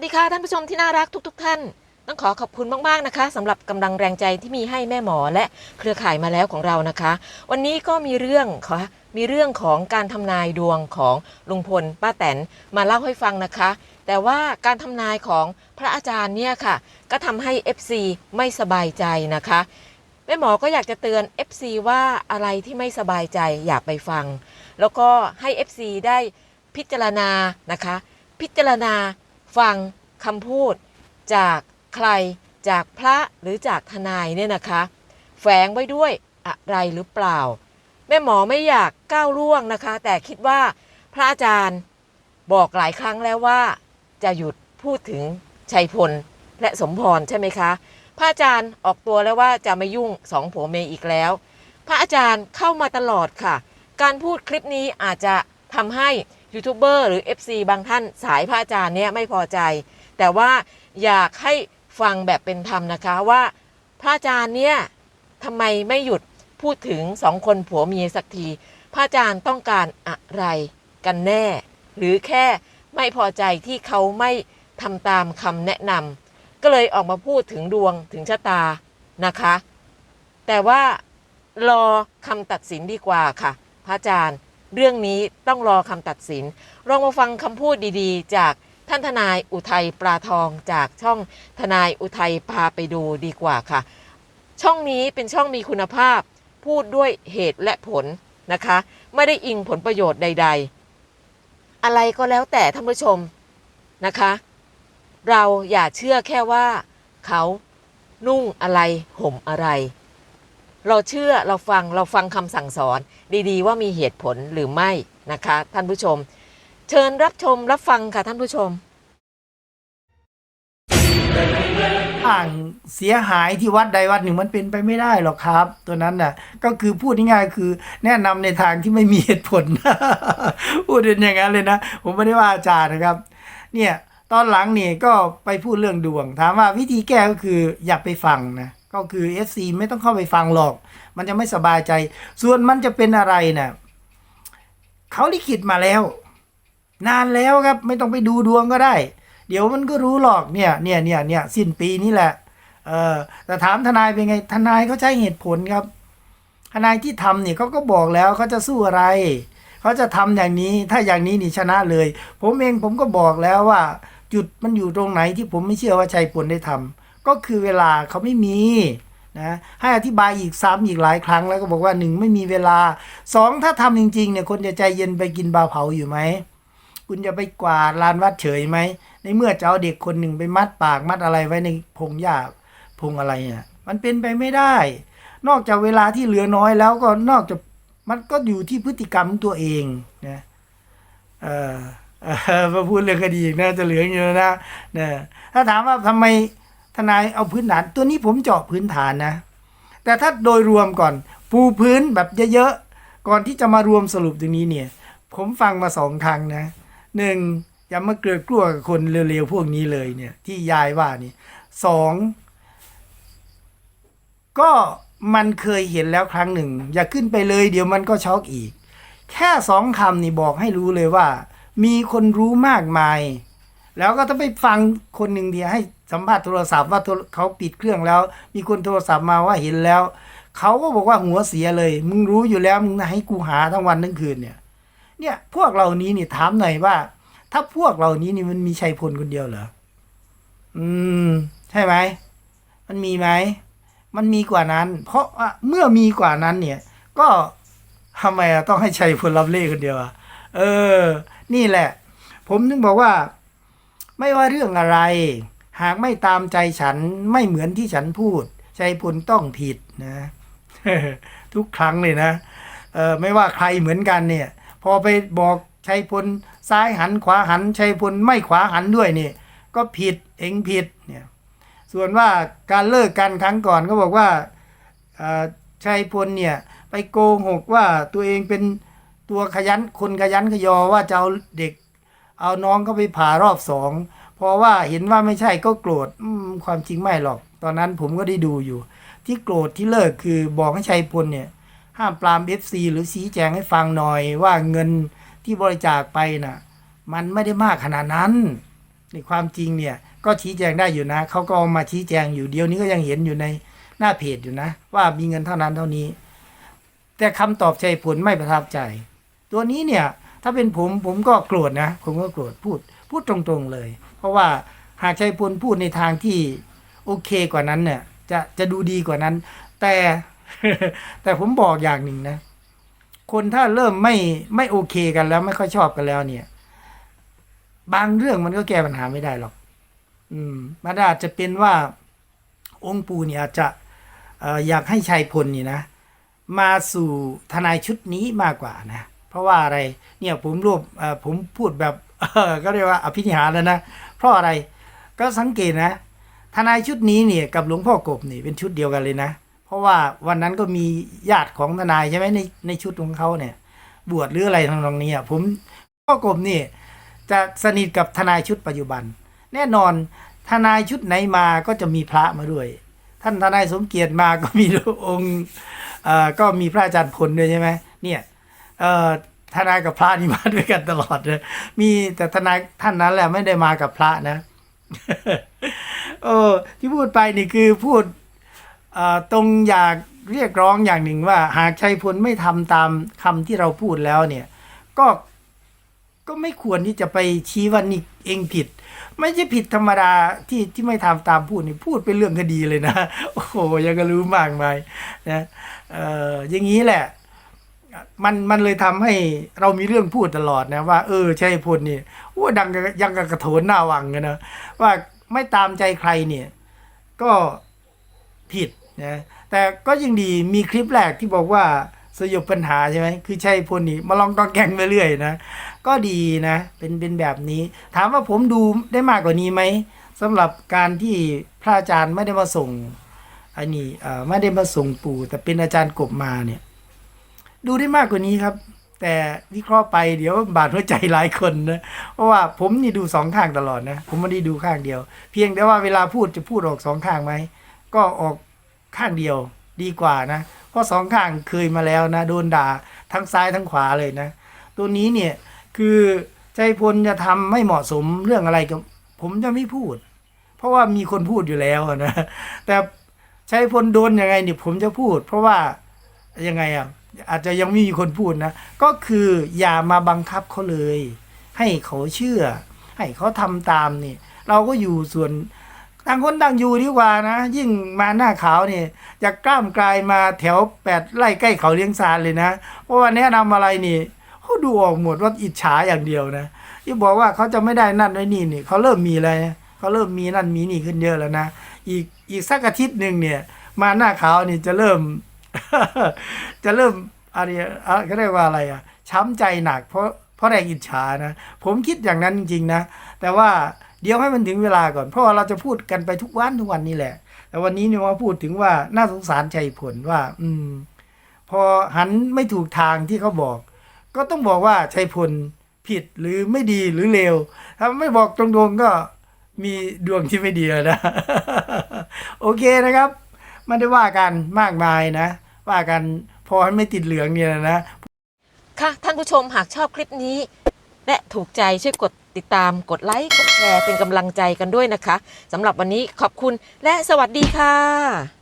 สดีค่ะท่านผู้ชมที่น่ารักทุกๆท่าน ต้องขอขอบคุณมาก ๆ นะคะสำหรับกำลังแรงใจที่มีให้แม่หมอและเครือข่ายมาแล้วของเรานะคะ วันนี้ก็มีเรื่องขอมีเรื่องของการทำนายดวงของลุงพลป้าแตนมาเล่าให้ฟังนะคะ แต่ว่าการทำนายของพระอาจารย์เนี่ยค่ะ ก็ทำให้ FC ไม่สบายใจนะคะแม่หมอก็อยากจะเตือน FC ว่าอะไรที่ไม่สบายใจอย่าไปฟัง แล้วก็ให้ FC ได้พิจารณานะคะ พิจารณา ฟังคำพูดจากใครจากพระหรือจากทนายเนี่ยนะคะ แฝงไว้ด้วยอะไรหรือเปล่า แม่หมอไม่อยากก้าวล่วงนะคะ แต่คิดว่าพระอาจารย์บอกหลายครั้งแล้วว่า จะหยุดพูดถึงชัยพลและสมพรใช่ไหมคะ พระอาจารย์ออกตัวแล้วว่าจะไม่ยุ่งสองผัวเมียอีกแล้ว พระอาจารย์เข้ามาตลอดค่ะ การพูดคลิปนี้อาจจะทำให้ ยูทูบเบอร์หรือ FC บางท่านสายพระอาจารย์เนี่ยไม่พอใจ แต่ว่าอยากให้ฟังแบบเป็นธรรมนะคะว่าพระอาจารย์เนี่ยทำไมไม่หยุดพูดถึงสองคนผัวเมียสักที พระอาจารย์ต้องการอะไรกันแน่ หรือแค่ไม่พอใจที่เขาไม่ทำตามคำแนะนำก็เลยออกมาพูดถึงดวงถึงชะตานะคะ แต่ว่ารอคำตัดสินดีกว่าค่ะ พระอาจารย์ เรื่องนี้ต้องรอคำตัดสินลองมาฟังคำพูดดีๆ จากท่านทนายอุทัยปลาทองจากช่องทนายอุทัยพาไปดูดีกว่าค่ะ ช่องนี้เป็นช่องมีคุณภาพ พูดด้วยเหตุและผลนะคะ ไม่ได้อิงผลประโยชน์ใด ๆ อะไรก็แล้วแต่ท่านผู้ชมนะคะ เราอย่าเชื่อแค่ว่า เขานุ่งอะไรห่มอะไร เราเชื่อเราฟังเราฟังคำสั่งสอน ดีๆ ว่ามีเหตุผลหรือไม่นะคะ ท่านผู้ชม เชิญรับชมรับฟังค่ะท่านผู้ชม อ่างเสียหายที่วัดใดวัดหนึ่งมันเป็นไปไม่ได้หรอกครับ ตัวนั้นน่ะ ก็คือพูดง่ายๆคือ แนะนำในทางที่ไม่มีเหตุผล พูดเป็นอย่างนั้นเลยนะ ผมไม่ได้ว่าอาจารย์นะครับ เนี่ยตอนหลังนี่ก็ไปพูดเรื่องดวง ถามว่าวิธีแก้ก็คืออย่าไปฟังนะ ก็คือ FC ไม่ต้องเข้าไปฟังหรอก มันจะไม่สบายใจ ส่วนมันจะเป็นอะไรน่ะเขาลิขิตมาแล้ว นานแล้วครับ ไม่ต้องไปดูดวงก็ได้ เดี๋ยวมันก็รู้หรอกเนี่ยเนี่ยเนี่ยเนี่ยสิ้นปีนี้แหละเออแต่ถามทนายเป็นไง ทนายเขาใช้เหตุผลครับ ทนายที่ทำเนี่ยเขาก็บอกแล้วเขาจะสู้อะไรเขาจะทำอย่างนี้ถ้าอย่างนี้นี่ชนะเลย ผมเองผมก็บอกแล้วว่า จุดมันอยู่ตรงไหนที่ผมไม่เชื่อว่าชัยพลได้ทำ ก็คือเวลาเขาไม่มีนะให้อธิบายอีกซ้ำอีกหลายครั้งแล้วก็บอกว่าหนึ่งไม่มีเวลาสองถ้าทำจริงๆเนี่ยคนจะใจเย็นไปกินบาเผาอยู่ไหมคุณจะไปกวาดลานวัดเฉยไหมในเมื่อจะเอาเด็กคนหนึ่งไปมัดปากมัดอะไรไว้ในพงหญ้าพงอะไรเนี่ยมันเป็นไปไม่ได้ นอกจากเวลาที่เหลือน้อยแล้วก็นอกจากมันก็อยู่ที่พฤติกรรมตัวเองนะเออมาพูดเรื่องคดีนะจะเหลืออยู่นะเนี่ยถ้าถามว่าทำไม นายเอาพื้นฐาน ตัวนี้ผมเจาะพื้นฐานนะ แต่ถ้าโดยรวมก่อน ปูพื้นแบบเยอะๆ ก่อนที่จะมารวมสรุปตรงนี้เนี่ย ผมฟังมาสองครั้งนะหนึ่งอย่ามาเกลือกลัวกับคนเร็วๆ พวกนี้เลยเนี่ย ที่ยายว่านี่สองก็มันเคยเห็นแล้วครั้งหนึ่ง อย่าขึ้นไปเลยเดี๋ยวมันก็ช็อกอีก แค่สองคำนี่บอกให้รู้เลยว่า มีคนรู้มากมาย แล้วก็ต้องไปฟังคนหนึ่งเดียวให้สัมภาษณ์โทรศัพท์ว่าเขาปิดเครื่องแล้ว มีคนโทรศัพท์มาว่าเห็นแล้ว เขาก็บอกว่าหัวเสียเลย มึงรู้อยู่แล้วมึงให้กูหาทั้งวันทั้งคืนเนี่ย เนี่ยพวกเหล่านี้นี่ถามหน่อยว่า ถ้าพวกเหล่านี้นี่มันมีชัยพลคนเดียวเหรออืม ใช่ไหมมันมีไหมมันมีกว่านั้น เพราะว่าเมื่อมีกว่านั้นเนี่ย ก็ทำไมอะต้องให้ชัยพลรับเล่คนเดียวอะเออ นี่แหละ ผมถึงบอกว่า ไม่ว่าเรื่องอะไร หากไม่ตามใจฉันไม่เหมือนที่ฉันพูดชัยพลต้องผิดนะ ทุกครั้งเลยนะเออไม่ว่าใครเหมือนกันเนี่ย พอไปบอกชัยพลซ้ายหันขวาหันชัยพลไม่ขวาหันด้วยเนี่ย ก็ผิดเองผิดเนี่ยส่วนว่าการเลิกกันครั้งก่อนก็บอกว่าชัยพลเนี่ยไปโกหกว่าตัวเองเป็นตัวขยันคนขยันขยอว่าจะเอาเด็ก เอาน้องเขาไปผ่ารอบสองเพราะว่าเห็นว่าไม่ใช่ก็โกรธความจริงไม่หรอก ตอนนั้นผมก็ได้ดูอยู่ ที่โกรธที่เลิกคือบอกให้ชัยพลเนี่ย ห้ามปรามเอฟซีหรือชี้แจงให้ฟังหน่อยว่าเงินที่บริจาคไปน่ะ มันไม่ได้มากขนาดนั้นในความจริงเนี่ยก็ชี้แจงได้อยู่นะเขาก็มาชี้แจงอยู่เดียวนี้ก็ยังเห็นอยู่ในหน้าเพจอยู่นะ ว่ามีเงินเท่านั้นเท่านี้ แต่คำตอบใจผลไม่ประทับใจ ตัวนี้เนี่ย ถ้าเป็นผมผมก็โกรธนะ ผมก็โกรธพูด พูดตรงๆเลย เพราะว่าหากชัยพลพูดในทางที่โอเคกว่านั้นเนี่ย จะจะดูดีกว่านั้น แต่แต่ผมบอกอย่างหนึ่งนะ คนถ้าเริ่มไม่ไม่โอเคกันแล้ว ไม่ค่อยชอบกันแล้วเนี่ย บางเรื่องมันก็แก้ปัญหาไม่ได้หรอก อืมมันอาจจะเป็นว่าองค์ปูเนี่ยอาจจะเอ่ออยากให้ชัยพลนี่นะ มาสู่ทนายชุดนี้มากกว่านะ เพราะว่าอะไรเนี่ยผมรวบเอ่อผมพูดแบบก็เรียกว่าอภินิหารแล้วนะ เพราะอะไรก็สังเกตนะ ทนายชุดนี้เนี่ยกับหลวงพ่อกบนี่เป็นชุดเดียวกันเลยนะ เพราะว่าวันนั้นก็มีญาติของทนายใช่ไหมในในชุดของเขาเนี่ย บวชหรืออะไรทางตรงนี้อะผมพ่อกบนี่จะสนิทกับทนายชุดปัจจุบัน แน่นอนทนายชุดไหนมาก็จะมีพระมาด้วย ท่านทนายสมเกียรติมาก็มีองค์อ่อก็มีพระอาจารย์พลด้วยใช่ไหมเนี่ย เอ่อทนายกับพระนี่มาด้วยกันตลอดเลยมีแต่ทนายท่านนั้นแหละไม่ได้มากับพระนะเออที่พูดไปนี่คือพูดตรงอยากเรียกร้องอย่างหนึ่งว่า หากชัยพลไม่ทำตามคำที่เราพูดแล้วเนี่ย ก็ก็ไม่ควรที่จะไปชี้ว่านี่เองผิด ไม่ใช่ผิดธรรมดาที่ที่ไม่ทำตามพูดนี่พูดเป็นเรื่องคดีเลยนะ โอ้โหยังก็รู้มากมายนะเอออย่างนี้แหละ มันมันเลยทำให้เรามีเรื่องพูดตลอดนะว่าเออชัยพลนี่ว่าดังยังกระโถนหน้าวังกันนะว่าไม่ตามใจใครเนี่ย ก็ผิดนะแต่ก็ยังดีมีคลิปแรกที่บอกว่าสยบปัญหาใช่ไหมคือชัยพลนี่มาลองกองแกงไปเรื่อยนะก็ดีนะ เป็นเป็นแบบนี้ ถามว่าผมดูได้มากกว่านี้ไหมสำหรับการที่พระอาจารย์ไม่ได้มาส่งอันนี้เออไม่ได้มาส่งปู่แต่เป็นอาจารย์กบมาเนี่ย ดูได้มากกว่านี้ครับ แต่วิเคราะห์ไปเดี๋ยวบาดหัวใจหลายคนนะเพราะว่าผมนี่ดูสองข้างตลอดนะ ผมไม่ได้ดูข้างเดียว เพียงแต่ว่าเวลาพูดจะพูดออกสองข้างไหมก็ออกข้างเดียวดีกว่านะเพราะสองข้างเคยมาแล้วนะโดนด่าทั้งซ้ายทั้งขวาเลยนะ ตัวนี้เนี่ยคือใจพลจะทำไม่เหมาะสมเรื่องอะไรกับผมจะไม่พูด เพราะว่ามีคนพูดอยู่แล้วนะแต่ชัยพลโดนยังไงเนี่ยผมจะพูด เพราะว่ายังไงอะ อาจจะยังไม่มีคนพูดนะ ก็คืออย่ามาบังคับเขาเลย ให้เขาเชื่อ ให้เขาทำตามนี่ เราก็อยู่ส่วนต่างคนต่างอยู่ดีกว่านะ ยิ่งมาหน้าขาวเนี่ยจะกล้ามกลายมาแถวแปดไร่ใกล้เขาเลี้ยงซานเลยนะ เพราะว่าแนะนำอะไรนี่เขาดูออกหมดว่าอิจฉาอย่างเดียวนะที่บอกว่าเขาจะไม่ได้นั่นไว้นี่นี่เขาเริ่มมีอะไรเขาเริ่มมีนั่นมีนี่ขึ้นเยอะแล้วนะ อีกอีกสักอาทิตย์หนึ่งเนี่ย มาหน้าขาวนี่จะเริ่ม จะเริ่มอะไรเขาเรียกว่าอะไรอะ ช้ำใจหนักเพราะเพราะแรงอิจฉานะ ผมคิดอย่างนั้นจริงๆนะ แต่ว่าเดี๋ยวให้มันถึงเวลาก่อน เพราะว่าเราจะพูดกันไปทุกวันทุกวันนี่แหละ แต่วันนี้เนี่ยมาพูดถึงว่าน่าสงสารใจผลว่า อืม พอหันไม่ถูกทางที่เขาบอก ก็ต้องบอกว่าชัยพลผิดหรือไม่ดีหรือเลวถ้าไม่บอกตรงๆก็มีดวงที่ไม่ดีนะ โอเคนะครับ ไม่ได้ว่ากันมากมายนะ ว่ากันพอให้ไม่ติดเหลืองเนี่ยนะ ค่ะท่านผู้ชมหากชอบคลิปนี้ และถูกใจช่วยกดติดตามกดไลค์กดแชร์เป็นกำลังใจกันด้วยนะคะสำหรับวันนี้ขอบคุณและสวัสดีค่ะ